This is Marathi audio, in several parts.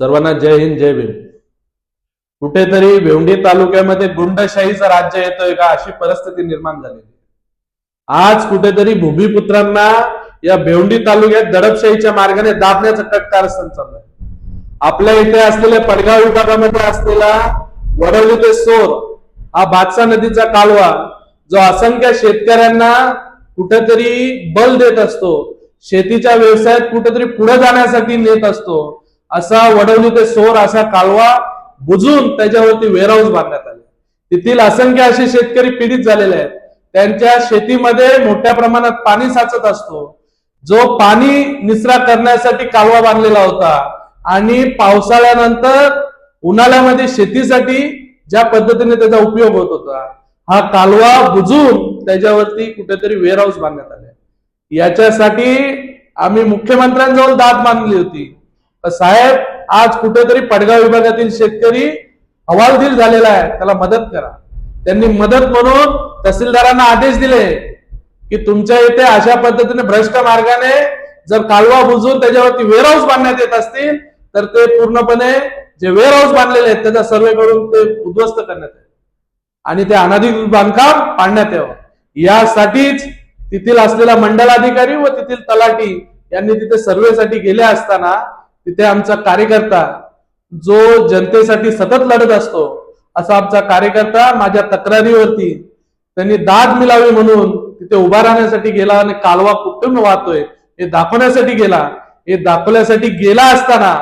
सर्वांना जय हिंद जय भीम. कुठेतरी भेवंडी तालुक्यामध्ये गुंडशाहीचं राज्य येतोय का अशी परिस्थिती निर्माण झालेली आज कुठेतरी भूमिपुत्रांना या भेवंडी तालुक्यात दडपशाहीच्या मार्गाने दाबण्याचं कट कारस्थान चालू आहे. आपल्या इथे असलेल्या पडगाव विभागामध्ये असलेला वडवली ते सोर हा बादसा नदीचा कालवा जो असंख्य शेतकऱ्यांना कुठेतरी बल देत असतो शेतीच्या व्यवसायात कुठेतरी पुढे जाण्यासाठी नेत असतो असा वडवली ते सोर असा कालवा बुजून त्याच्यावरती वेअरहाऊस बांधण्यात आले. तेथील असंख्य असे शेतकरी पीडित झालेले आहेत. त्यांच्या शेतीमध्ये मोठ्या प्रमाणात पाणी साचत असतो. जो पाणी निचरा करण्यासाठी कालवा बांधलेला होता आणि पावसाळ्यानंतर उन्हाळ्यामध्ये शेतीसाठी ज्या पद्धतीने त्याचा उपयोग होत होता हा कालवा बुजून त्याच्यावरती कुठेतरी वेअरहाऊस बांधण्यात आले. याच्यासाठी आम्ही मुख्यमंत्र्यांजवळ दाद मानली होती. साहेब आज कुठेतरी पडगाव विभागातील शेतकरी हवालदिल झालेला आहे. त्याला मदत करा. त्यांनी मदत म्हणून तहसीलदारांना आदेश दिले की तुमच्या इथे अशा पद्धतीने भ्रष्ट मार्गाने जर कालवा बुजून त्याच्यावरती वेअरहाऊस बांधण्यात येत असतील तर ते पूर्णपणे जे वेअरहाऊस बांधलेले आहेत त्याचा सर्वे करून ते उद्ध्वस्त करण्यात येईल. आणि ते अनाधिकृत बांधकाम पाडण्यात यावं. यासाठीच तिथील असलेला मंडलाधिकारी व तेथील तलाठी यांनी तिथे सर्वेसाठी गेले असताना तिथे आमचा कार्यकर्ता जो जनतेसाठी सतत लढत असतो असा आमचा कार्यकर्ता माझ्या तक्रारीवरती त्यांनी दाद मिळावी म्हणून तिथे उभा राहण्यासाठी गेला आणि कालवा कुठून वाहतोय हे दाखवण्यासाठी गेला. हे दाखवण्यासाठी गेला असताना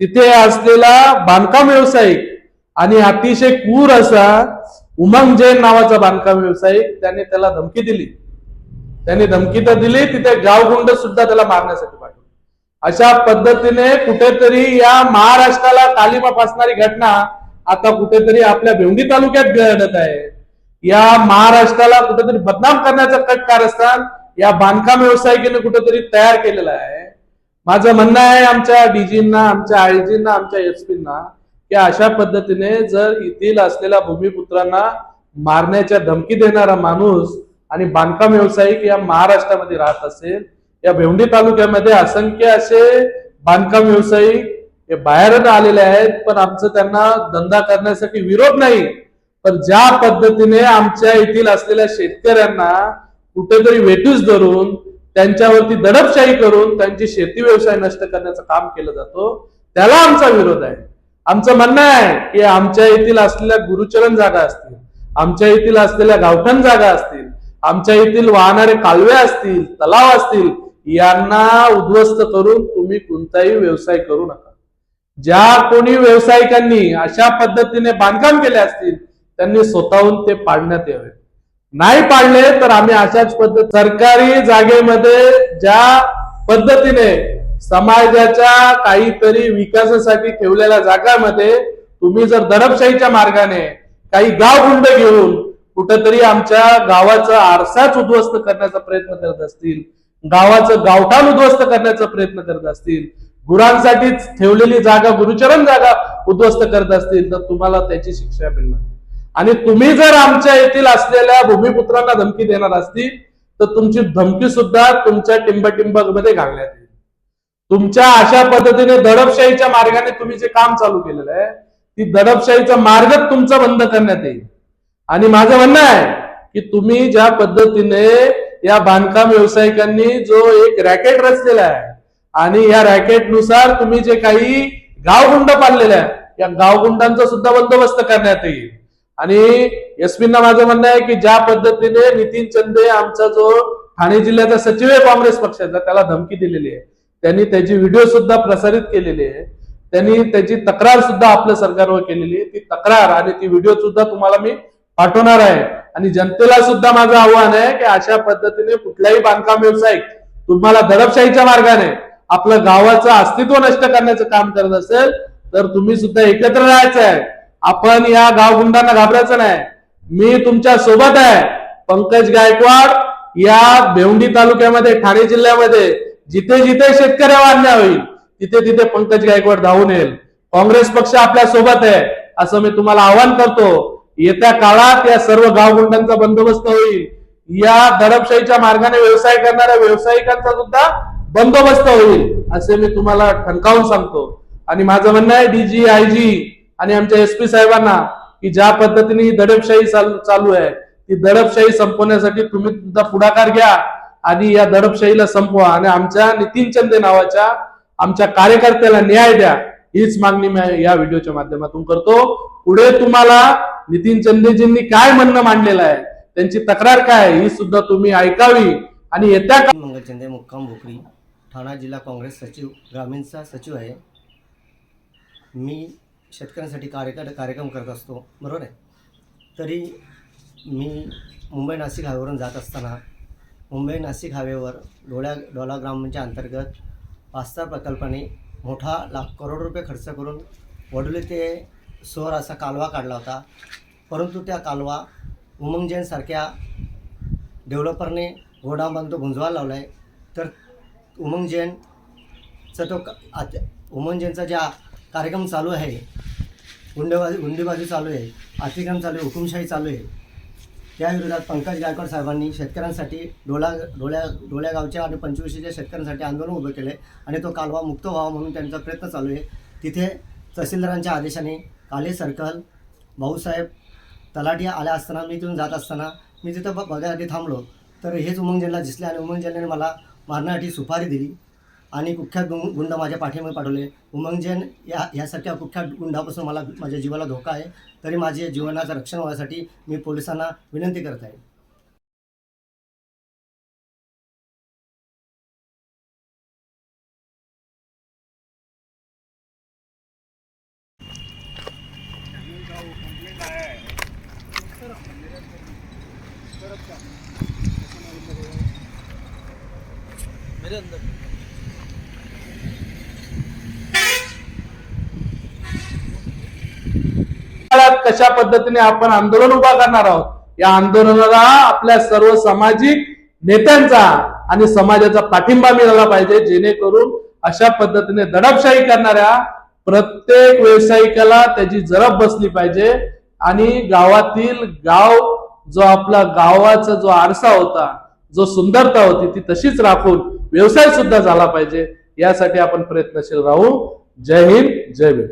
तिथे असलेला बांधकाम व्यावसायिक आणि अतिशय क्रूर असा उमंग जैन नावाचा बांधकाम व्यावसायिक त्याने त्याला धमकी दिली. त्याने धमकी तर दिली तिथे गावगुंड सुद्धा त्याला मारण्यासाठी पाठवले. अशा पद्धतीने कुठेतरी या महाराष्ट्राला तालिमा फासणारी घटना आता कुठेतरी आपल्या भिवंडी तालुक्यात घडत आहे. या महाराष्ट्राला कुठेतरी बदनाम करण्याचं कट कारस्थान या बांधकाम व्यावसायिकाने कुठेतरी तयार केलेलं आहे. माझं म्हणणं आहे आमच्या डीजींना आमच्या आयजींना आमच्या एसपींना की अशा पद्धतीने जर येथील असलेल्या भूमिपुत्रांना मारण्याच्या धमकी देणारा माणूस आणि बांधकाम व्यावसायिक या महाराष्ट्रामध्ये राहत असेल या भेवंडी तालुक्यामध्ये असंख्य असे बांधकाम व्यावसायिक हे बाहेरून आलेले आहेत पण आमचं त्यांना धंदा करण्यासाठी विरोध नाही. पण ज्या पद्धतीने आमच्या येथील असलेल्या शेतकऱ्यांना कुठेतरी वेटूस धरून त्यांच्यावरती दडपशाही करून त्यांची शेती व्यवसाय नष्ट करण्याचं काम केलं जातो त्याला आमचा विरोध आहे. आमचं म्हणणं आहे की आमच्या येथील असलेल्या गुरुचरण जागा असतील आमच्या येथील असलेल्या गावठण जागा असतील आमच्या येथील वाहणारे कालवे असतील तलाव असतील यांना उद्ध्वस्त करून तुम्ही कोणताही व्यवसाय करू नका. ज्या कोणी व्यावसायिकांनी अशा पद्धतीने बांधकाम केले असतील त्यांनी स्वतःहून ते पाडण्यात यावे. नाही पाडले तर आम्ही अशाच पद्धत सरकारी जागेमध्ये ज्या पद्धतीने समाजाच्या काहीतरी विकासासाठी ठेवलेल्या जागामध्ये तुम्ही जर दडपशाहीच्या मार्गाने काही गाव गुंड घेऊन कुठंतरी आमच्या गावाचा आरसाच उद्ध्वस्त करण्याचा प्रयत्न करत असतील गावाचं गावठाण उद्ध्वस्त करण्याचा प्रयत्न करत असतील गुरांसाठीच ठेवलेली जागा गुरुचरण जागा उद्ध्वस्त करत असतील तर तुम्हाला त्याची शिक्षा मिळणार. आणि तुम्ही जर आमच्या येथील असलेल्या भूमिपुत्रांना धमकी देणार असतील तर तुमची धमकी सुद्धा तुमच्या टिंबटिंबमध्ये घालण्यात येईल. तुमच्या अशा पद्धतीने दडपशाहीच्या मार्गाने तुम्ही जे काम चालू केलेलं आहे ती दडपशाहीचा मार्ग तुमचा बंद करण्यात येईल. आणि माझं म्हणणं आहे की तुम्ही ज्या पद्धतीने या बांधकाम व्यावसायिकांनी जो एक रॅकेट रचलेला आहे आणि या रॅकेटनुसार तुम्ही जे काही गावगुंड पाडलेले आहे या गावगुंडांचा सुद्धा बंदोबस्त करण्यात येईल. आणि एसपींना माझं म्हणणं आहे की ज्या पद्धतीने नितीन चंदे आमचा जो ठाणे जिल्ह्याचा सचिव आहे काँग्रेस पक्षाचा त्याला धमकी दिलेली आहे. त्यांनी त्याची व्हिडिओ सुद्धा प्रसारित केलेली आहे. त्यांनी त्याची तक्रार सुद्धा आपल्या सरकारवर केलेली आहे. ती तक्रार आणि ती व्हिडिओ सुद्धा तुम्हाला मी पाठवणार आहे. आणि जनतेला सुद्धा माझं आव्हान आहे की अशा पद्धतीने कुठलाही बांधकाम व्यावसायिक तुम्हाला दडपशाहीच्या मार्गाने आपलं गावाचं अस्तित्व नष्ट करण्याचं काम करत असेल तर तुम्ही सुद्धा एकत्र राहायचं आहे. आपण या गावगुंडांना घाबरायचं नाही. मी तुमच्यासोबत आहे. पंकज गायकवाड या भेवंडी तालुक्यामध्ये ठाणे जिल्ह्यामध्ये जिथे जिथे शेतकऱ्या अन्याय होईल तिथे तिथे पंकज गायकवाड धावून येईल. काँग्रेस पक्ष आपल्यासोबत आहे असं मी तुम्हाला आवाहन करतो. येत्या काळात या सर्व गावगुंडांचा बंदोबस्त होईल. या दडपशाहीच्या मार्गाने व्यवसाय करणाऱ्या व्यावसायिकांचा सुद्धा बंदोबस्त होईल असे मी तुम्हाला ठणकावून सांगतो. आणि माझं म्हणणं आहे डीजी आय जी आणि आमच्या एस पी साहेबांना की ज्या पद्धतीने दडपशाही चालू चालू आहे ती दडपशाही संपवण्यासाठी तुम्ही सुद्धा पुढाकार घ्या आणि या दडपशाहीला संपवा आणि आमच्या नितीन चंदे नावाच्या आमच्या कार्यकर्त्याला न्याय द्या हीच मागणी मी या व्हिडिओच्या माध्यमातून करतो. पुढे तुम्हाला नितीन चंदेजींनी काय म्हणणं मांडलेलं आहे? त्यांची तक्रार काय आहे, ही सुद्धा तुम्ही ऐकावी. आणि येत्या मंगलचंदे मुक्काम भोकरी ठाणा जिल्हा काँग्रेस सचिव ग्रामीणचा सचिव आहे. मी शेतकऱ्यांसाठी कार्यकर कार्यक्रम करत असतो बरोबर आहे? तरी मी मुंबई नाशिक हायवेवरून जात असताना मुंबई नाशिक हायवेवर डोळ्या डोला ग्रामच्या अंतर्गत पास्ता प्रकल्पाने मोठा लाख करोड रुपये खर्च करून वडोली ते सोर असा कालवा काढला होता. परंतु त्या कालवा उमंग जैनसारख्या डेव्हलपरने घोडा बांधतो गुंजवायला लावला आहे तर उमंग जैनचा तो क- उमंग जैनचा ज्या कार्यक्रम चालू आहे गुंडेबाजी गुंडेबाजी चालू आहे अतिक्रम चालू आहे हुकुमशाही चालू आहे त्या विरोधात पंकज गायकवाड साहेबांनी शेतकऱ्यांसाठी डोला डोळ्या डोळ्या गावच्या आणि पंचवीसच्या शेतकऱ्यांसाठी आंदोलन उभं केलं आहे आणि तो कालवा मुक्त व्हावा म्हणून त्यांचा प्रयत्न चालू आहे. तिथे तहसीलदारांच्या आदेशाने काले सर्कल भाऊसाहेब तलाठी आल्या असताना मी तिथून जात असताना मी तिथं ब बघायसाठी थांबलो. तर हेच उमंगजनला दिसले आणि उमंगजनने मला मारण्यासाठी सुपारी दिली आणि कुख्यात गुं गुंड माझ्या पाठीमध्ये पाठवले. उमंगजन या ह्यासारख्या कुख्यात गुंडापासून मला माझ्या जीवाला धोका आहे तरी माझे जीवनाचं रक्षण होण्यासाठी मी पोलिसांना विनंती करत आहे. कशा पद्धतीने आपण आंदोलन उभा करणार आहोत? या आंदोलनाला आपल्या सर्व सामाजिक नेत्यांचा आणि समाजाचा पाठिंबा मिळाला पाहिजे जेणेकरून अशा पद्धतीने दडपशाही करणाऱ्या प्रत्येक व्यावसायिकाला त्याची जरब बसली पाहिजे. आणि गावातील गाव जो आपला गावाचा जो आरसा होता जो सुंदरता होती ती तशीच राखून व्यवसाय सुद्धा झाला पाहिजे. यासाठी आपण प्रयत्नशील राहू. जय हिंद जय भीम